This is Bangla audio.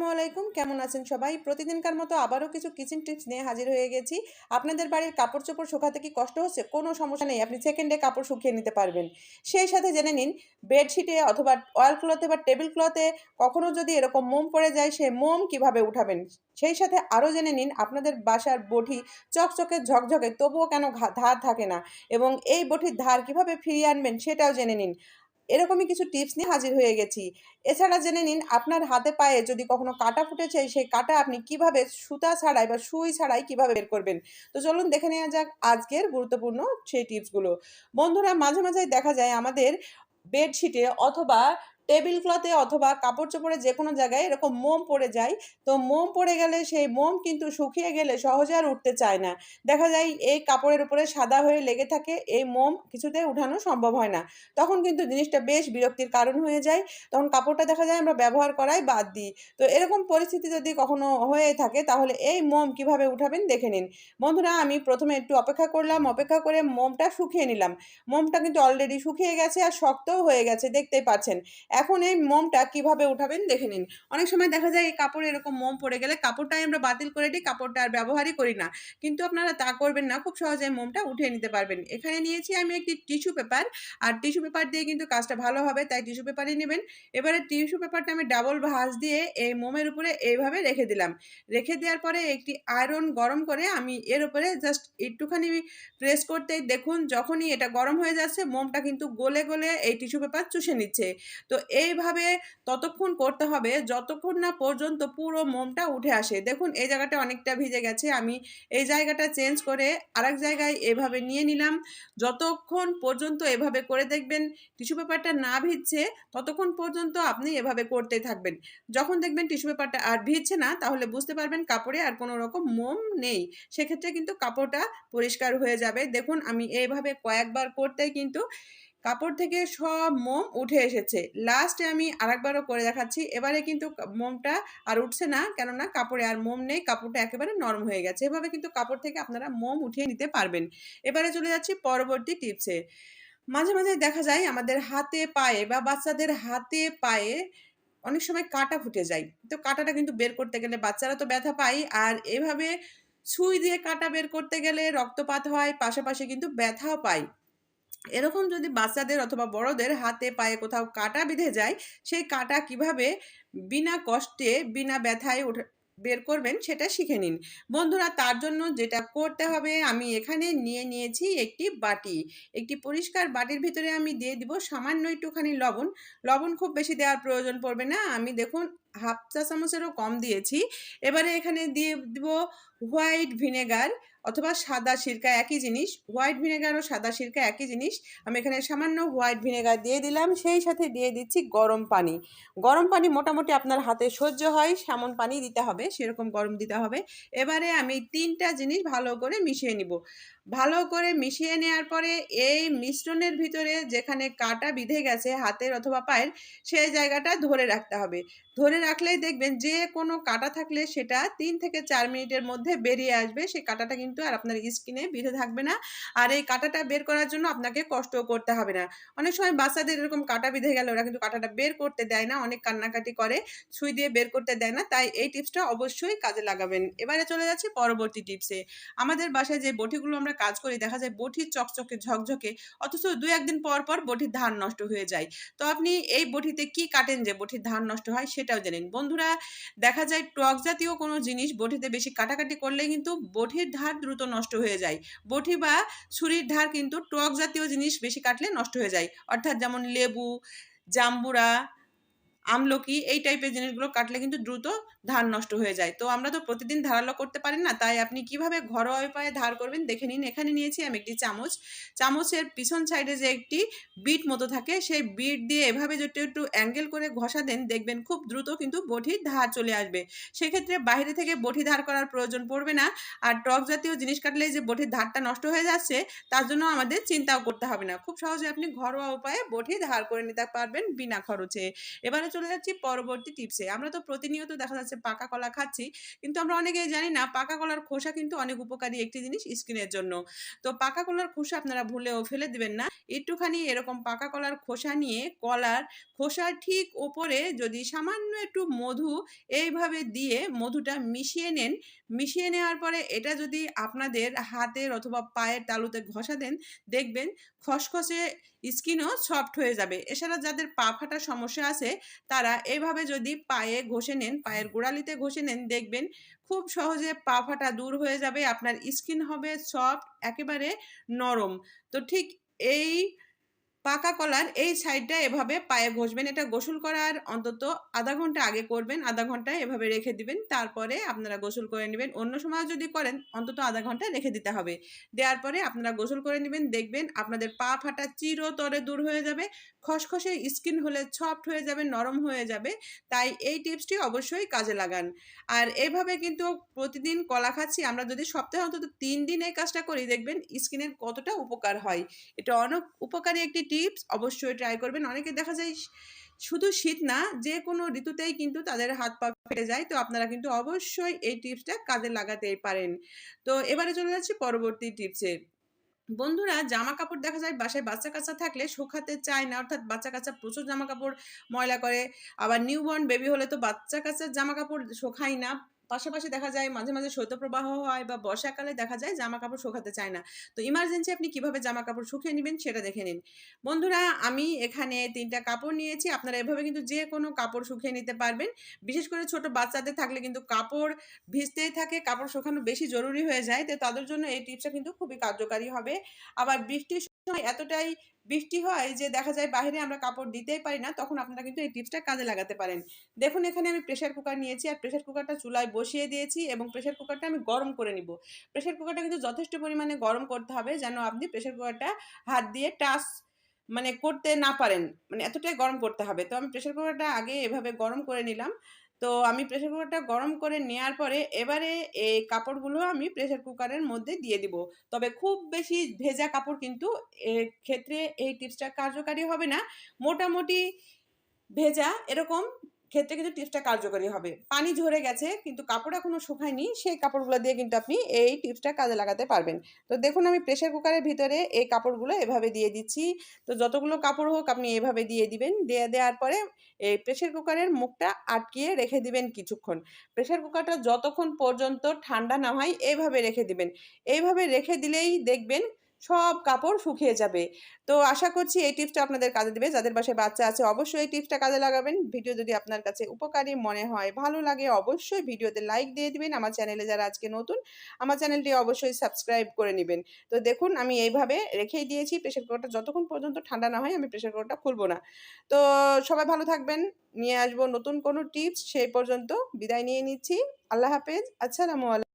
আসসালামু আলাইকুম। কেমন আছেন সবাই? প্রতিদিনকার মতো আবারও কিছু কিচেন টিপস নিয়ে হাজির হয়ে গেছি। আপনাদের বাড়ির কাপড় চোপড় শুকাতে কি কষ্ট হচ্ছে? কোনো সমস্যা নেই, আপনি সেকেন্ডে কাপড় শুকিয়ে নিতে পারবেন। সেই সাথে জেনে নিন বেডশিটে অথবা অয়েল ক্লথে বা টেবিল ক্লথে কখনো যদি এরকম মোম পড়ে যায় সে মোম কীভাবে উঠাবেন? সেই সাথে আরও জেনে নিন, আপনাদের বাসার বটি চকচকে ঝকঝকে, তবুও কেন ধার থাকে না? এবং এই বটির ধার কীভাবে ফিরিয়ে আনবেন, সেটাও জেনে নিন। এরকমই কিছু টিপস নিয়ে হাজির হয়ে গেছি। এছাড়া জেনে নিন, আপনার হাতে পায়ে যদি কখনো কাটা ফুটেছে, সেই কাটা আপনি কীভাবে সুতা ছাড়াই বা সুই ছাড়াই কীভাবে বের করবেন? তো চলুন দেখে নেওয়া যাক আজকের গুরুত্বপূর্ণ সেই টিপসগুলো বন্ধুরা, মাঝে মাঝে দেখা যায় আমাদের বেডশিটে অথবা টেবিল ক্লথে অথবা কাপড় চোপড়ে যে কোনো জায়গায় এরকম মোম পড়ে যায়, তো মোম পড়ে গেলে সেই মোম কিন্তু শুকিয়ে গেলে সহজে আর উঠতে চায় না। দেখা যায় এই কাপড়ের উপরে সাদা হয়ে লেগে থাকে, এই মোম কিছুতে উঠানো সম্ভব হয় না। তখন কিন্তু জিনিসটা বেশ বিরক্তির কারণ হয়ে যায়। তখন কাপড়টা দেখা যায় আমরা ব্যবহার করাই বাদ দিই। তো এরকম পরিস্থিতি যদি কখনো হয়ে থাকে, তাহলে এই মোম কীভাবে উঠাবেন দেখে নিন। বন্ধুরা, আমি প্রথমে একটু অপেক্ষা করলাম, অপেক্ষা করে মোমটা শুকিয়ে নিলাম। মোমটা কিন্তু অলরেডি শুকিয়ে গেছে আর শক্তও হয়ে গেছে, দেখতেই পাচ্ছেন। এখন এই মোমটা কীভাবে উঠাবেন দেখে নিন। অনেক সময় দেখা যায় এই কাপড়ে এরকম মোম পড়ে গেলে কাপড়টাই আমরা বাতিল করে দিই, কাপড়টা আর ব্যবহারই করি না। কিন্তু আপনারা তা করবেন না, খুব সহজে মোমটা উঠিয়ে নিতে পারবেন। এখানে নিয়েছি আমি একটি টিস্যু পেপার, আর টিস্যু পেপার দিয়ে কিন্তু কাজটা ভালো হবে, তাই টিস্যু পেপারই নেবেন। এবারে টিস্যু পেপারটা আমি ডাবল ভাঁজ দিয়ে এই মোমের উপরে এইভাবে রেখে দিলাম। রেখে দেওয়ার পরে একটি আয়রন গরম করে আমি এর উপরে জাস্ট একটুখানি প্রেস করতে দেখুন, যখনই এটা গরম হয়ে যাচ্ছে, মোমটা কিন্তু গলে গলে এই টিস্যু পেপার চুষে নিচ্ছে। তো এইভাবে ততক্ষণ করতে হবে যতক্ষণ না পর্যন্ত পুরো মোমটা উঠে আসে। দেখুন, এই জায়গাটা অনেকটা ভিজে গেছে। আমি এই জায়গাটা চেঞ্জ করে আরেক জায়গায় এভাবে নিয়ে নিলাম। যতক্ষণ পর্যন্ত এভাবে করে দেখবেন টিস্যু পেপারটা না ভিজছে, ততক্ষণ পর্যন্ত আপনি এভাবে করতে থাকবেন। যখন দেখবেন টিস্যু পেপারটা আর ভিজছে না, তাহলে বুঝতে পারবেন কাপড়ে আর কোনো রকম মোম নেই। সেক্ষেত্রে কিন্তু কাপড়টা পরিষ্কার হয়ে যাবে। দেখুন, আমি এইভাবে কয়েকবার করতেই কিন্তু কাপড় থেকে সব মোম উঠে এসেছে। লাস্টে আমি আরেকবারও করে দেখাচ্ছি। এবারে কিন্তু মোমটা আর উঠছে না, কেননা কাপড়ে আর মোম নেই, কাপড়টা একেবারে নরম হয়ে গেছে। এভাবে কিন্তু কাপড় থেকে আপনারা মোম উঠিয়ে নিতে পারবেন। এবারে চলে যাচ্ছি পরবর্তী টিপসে মাঝে মাঝে দেখা যায় আমাদের হাতে পায়ে বা বাচ্চাদের হাতে পায়ে অনেক সময় কাঁটা ফুটে যায়। তো কাঁটাটা কিন্তু বের করতে গেলে বাচ্চারা তো ব্যথা পায়। আর এভাবে সুই দিয়ে কাঁটা বের করতে গেলে রক্তপাত হয়, পাশাপাশি কিন্তু ব্যথাও পায়। এরকম যদি বাচ্চাদের অথবা বড়দের হাতে পায়ে কোথাও কাঁটা বিঁধে যায়, সেই কাঁটা কীভাবে বিনা কষ্টে, বিনা ব্যথায় উঠে বের করবেন সেটা শিখে নিন। বন্ধুরা, তার জন্য যেটা করতে হবে, আমি এখানে নিয়ে নিয়েছি একটি বাটি। একটি পরিষ্কার বাটির ভিতরে আমি দিয়ে দিব সামান্য একটুখানি লবণ। লবণ খুব বেশি দেওয়ার প্রয়োজন পড়বে না। আমি দেখুন হাফ চা চামচেরও কম দিয়েছি। এবারে এখানে দিয়ে দিব হোয়াইট ভিনেগার অথবা সাদা সিরকা একই জিনিস। হোয়াইট ভিনেগার ও সাদা সিরকা একই জিনিস। আমি এখানে সামান্য হোয়াইট ভিনেগার দিয়ে দিলাম। সেই সাথে দিয়ে দিচ্ছি গরম পানি। গরম পানি মোটামুটি আপনার হাতে সহ্য হয়, সেমন পানি দিতে হবে, সেরকম গরম দিতে হবে। এবারে আমি তিনটা জিনিস ভালো করে মিশিয়ে নিব। ভালো করে মিশিয়ে নেওয়ার পরে এই মিশ্রণের ভিতরে যেখানে কাটা বিঁধে গেছে হাতের অথবা পায়ের, সেই জায়গাটা ধরে রাখতে হবে। ধরে রাখলেই দেখবেন যে কোনো কাটা থাকলে সেটা তিন থেকে চার মিনিটের মধ্যে বেরিয়ে আসবে। সেই কাটাটা কিন্তু আর আপনার স্কিনে বিঁধে থাকবে না। আর এই কাটাটা বের করার জন্য আপনাকে কষ্টও করতে হবে না। অনেক সময় বাচ্চাদের এরকম কাটা বিঁধে গেলে ওরা কিন্তু কাটাটা বের করতে দেয় না, অনেক কান্নাকাটি করে সুই দিয়ে বের করতে দেয় না। তাই এই টিপসটা অবশ্যই কাজে লাগাবেন। এবারে চলে যাচ্ছি পরবর্তী টিপসে। আমাদের বাসায় যে বটিগুলো আমরা কাজ করি, দেখা যায় বটির চকচকে, ঝকঝকে, অথচ দু একদিন পর পর বটির ধান নষ্ট হয়ে যায়। তো আপনি এই বটিতে কি কাটেন যে বটির ধান নষ্ট হয়, সেটাও জানেন বন্ধুরা, দেখা যায় টক জাতীয় কোনো জিনিস বটিতে বেশি কাটাকাটি করলে কিন্তু বটির ধার দ্রুত নষ্ট হয়ে যায়। বটি বা ছুরির ধার কিন্তু টক জাতীয় জিনিস বেশি কাটলে নষ্ট হয়ে যায়। অর্থাৎ যেমন লেবু, জাম্বুরা আমলকি এই টাইপের জিনিসগুলো কাটলে কিন্তু দ্রুত ধান নষ্ট হয়ে যায়। তো আমরা তো প্রতিদিন ধারালো করতে পারি না, তাই আপনি কীভাবে ঘরোয়া উপায়ে ধার করবেন দেখে নিন। এখানে নিয়েছি আমি একটি চামচ। চামচের পিছন সাইডে যে একটি বিট মতো থাকে, সেই বিট দিয়ে এভাবে যদি একটু অ্যাঙ্গেল করে ঘষা দেন দেখবেন খুব দ্রুত কিন্তু বটির ধার চলে আসবে। সেক্ষেত্রে বাইরে থেকে বটি ধার করার প্রয়োজন পড়বে না। আর টক জাতীয় জিনিস কাটলে যে বটির ধারটা নষ্ট হয়ে যাচ্ছে, তার জন্য আমাদের চিন্তাও করতে হবে না। খুব সহজে আপনি ঘরোয়া উপায়ে বটি ধার করে নিতে পারবেন বিনা খরচে। এবারে চলে যাচ্ছি পরবর্তী টিপসে। আমরা তো প্রতিনিয়ত দেখা যাচ্ছে পাকা কলা খাচ্ছি। কিন্তু আমরা অনেকেই জানি না পাকা কলার খোসা কিন্তু অনেক উপকারী একটি জিনিস স্কিনের জন্য। তো পাকা কলার খোসা আপনারা ভুলেও ফেলে দিবেন না। একটুখানি এরকম পাকা কলার খোসা নিয়ে কলার খোসার ঠিক ওপরে যদি সামান্য একটু মধু এইভাবে দিয়ে মধুটা মিশিয়ে নেন। মিশিয়ে নেওয়ার পরে এটা যদি আপনাদের হাতের অথবা পায়ের তালুতে ঘষা দেন, দেখবেন খসখসে স্কিনও সফট হয়ে যাবে। এছাড়া যাদের পা ফাটার সমস্যা আছে তারা এভাবে যদি পায়ে ঘষে নেন, পায়ের গোড়ালিতে ঘষে নেন দেখবেন খুব সহজে পা ফাটা দূর হয়ে যাবে। আপনার স্কিন হবে সফট একেবারে নরম। তো ঠিক এই পাকা কলার এই সাইডটা এভাবে পায়ে ঘষবেন। এটা গোসল করার অন্তত আধা ঘণ্টা আগে করবেন। আধা ঘণ্টা এভাবে রেখে দিবেন। তারপরে আপনারা গোসল করে নেবেন অন্য সময় যদি করেন অন্তত ০.৫ ঘণ্টা রেখে দিতে হবে। দেওয়ার পরে আপনারা গোসল করে নেবেন দেখবেন আপনাদের পা ফাটা চিরতরে দূর হয়ে যাবে। খসখসে স্কিন হলে সফট হয়ে যাবে, নরম হয়ে যাবে। তাই এই টিপসটি অবশ্যই কাজে লাগান। আর এভাবে কিন্তু প্রতিদিন কলা খাচ্ছি আমরা যদি সপ্তাহে অন্তত তিন দিন এই কাজটা করি দেখবেন স্কিনের কতটা উপকার হয়। এটা অনেক উপকারী একটি টিপস অবশ্যই ট্রাই করবেন। অনেকে দেখা যায় শুধু শীত না, যে কোনো ঋতুতেই কিন্তু তাদের হাত পা ফেটে যায়। তো আপনারা কিন্তু অবশ্যই এই টিপসটা কাজে লাগাতেই পারেন। তো এবারে চলে যাচ্ছি পরবর্তী টিপসে। বন্ধুরা জামা কাপড় দেখা যায় বাসায় বাচ্চা-কাচ্চা থাকলে শুকাতে চায় না। অর্থাৎ বাচ্চা-কাচ্চা প্রচুর জামা কাপড় ময়লা করে। আবার নিউবর্ন বেবি হলে তো বাচ্চা-কাচ্চার জামাকাপড় শোখায় না। পাশাপাশি দেখা যায় মাঝে, মাঝে শৈত্যপ্রবাহ হয় বা বর্ষাকালে দেখা যায় জামা কাপড় শোকাতে চায় না। তো ইমার্জেন্সি আপনি কীভাবে জামা কাপড় শুকিয়ে নিবেন সেটা দেখে নিন। বন্ধুরা আমি এখানে ৩ টা কাপড় নিয়েছি। আপনারা এভাবে কিন্তু যে কোনো কাপড় শুকিয়ে নিতে পারবেন। বিশেষ করে ছোট বাচ্চাদের থাকলে কিন্তু কাপড় ভিজতেই থাকে, কাপড় শুকানো বেশি জরুরি হয়ে যায়। তো তাদের জন্য এই টিপসটা কিন্তু খুবই কার্যকারী হবে। আবার বৃষ্টির এতটাই বৃষ্টি হয় যে দেখা যায় বাইরে আমরা কাপড় দিতেই পারি না। তখন আপনারা কিন্তু এই টিপসটা কাজে লাগাতে পারেন। দেখুন, এখানে আমি প্রেশার কুকার নিয়েছি আর প্রেশার কুকারটা চুলায় বসিয়ে দিয়েছি এবং প্রেশার কুকারটা আমি গরম করে নিব। প্রেশার কুকারটা কিন্তু যথেষ্ট পরিমাণে গরম করতে হবে যেন আপনি প্রেশার কুকারটা হাত দিয়ে টাচ মানে করতে না পারেন। মানে এতটাই গরম করতে হবে। তো আমি প্রেশার কুকারটা আগে এভাবে গরম করে নিলাম। তো আমি প্রেশার কুকারটা গরম করে নেওয়ার পরে এবারে এই কাপড়গুলো আমি প্রেশার কুকারের মধ্যে দিয়ে দিব। তবে খুব বেশি ভেজা কাপড় কিন্তু ক্ষেত্রে এই টিপসটা কার্যকারী হবে না। মোটামুটি ভেজা এরকম ক্ষেত্রে কিন্তু টিপসটা কার্যকরী হবে। পানি ঝরে গেছে, কিন্তু কাপড় এখনও শুকায়নি, সেই কাপড়গুলো দিয়ে কিন্তু আপনি এই টিপসটা কাজে লাগাতে পারবেন। তো দেখুন, আমি প্রেশার কুকারের ভিতরে এই কাপড়গুলো এভাবে দিয়ে দিচ্ছি। তো যতগুলো কাপড় হোক, আপনি এভাবে দিয়ে দিবেন। দিয়ে দেওয়ার পরে এই প্রেশার কুকারের মুখটা আটকিয়ে রেখে দিবেন কিছুক্ষণ। প্রেশার কুকারটা যতক্ষণ পর্যন্ত ঠান্ডা না হয়, এভাবে রেখে দিবেন। এইভাবে রেখে দিলেই দেখবেন সব কাপড় শুকিয়ে যাবে। তো আশা করছি এই টিপসটা আপনাদের কাজে দেবে যাদের বাসায় বাচ্চা আছে অবশ্যই এই টিপসটা কাজে লাগাবেন। ভিডিও যদি আপনার কাছে উপকারী মনে হয়, ভালো লাগে অবশ্যই ভিডিওতে লাইক দিয়ে দিবেন। আমার চ্যানেলে যারা আজকে নতুন আমার চ্যানেলটি অবশ্যই সাবস্ক্রাইব করে নেবেন তো দেখুন আমি এইভাবে রেখেই দিয়েছি প্রেশার কুকারটা যতক্ষণ পর্যন্ত ঠান্ডা না হয় আমি প্রেশার কুকারটা খুলব না। তো সবাই ভালো থাকবেন। নিয়ে আসব নতুন কোনো টিপস সেই পর্যন্ত বিদায় নিয়ে নিচ্ছি। আল্লাহ হাফেজ। আসসালামু আলাই